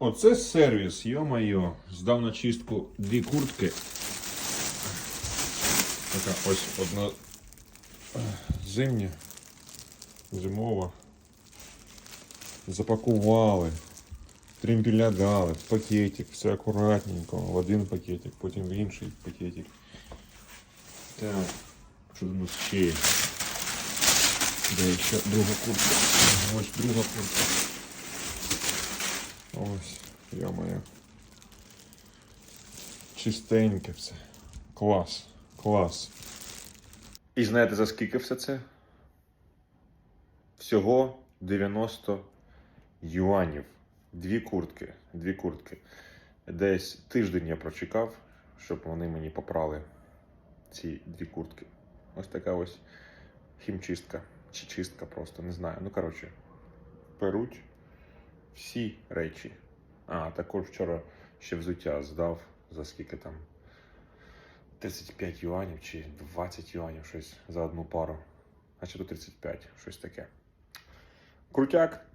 Оце сервіс, йо-майо. Здав на чистку дві куртки. Така ось одна зимня, зимова. Запакували. Тримпіля дали, в пакетик, все акуратненько, в один пакетик, потім в інший пакетик. Так, що у нас ще є? Де ще друга куртка? Ось друга куртка. Ось, моя. Чистеньке все. Клас. Клас. І знаєте за скільки все це? Всього 90 юанів. Дві куртки. Дві куртки. Десь тиждень я прочекав, щоб вони мені попрали ці дві куртки. Ось така ось хімчистка. Чи чистка просто, не знаю. Ну, коротше, перуть всі речі. А, також вчора ще взуття здав за скільки там 35 юанів чи 20 юанів щось за одну пару. А чи то 35, щось таке. Крутяк.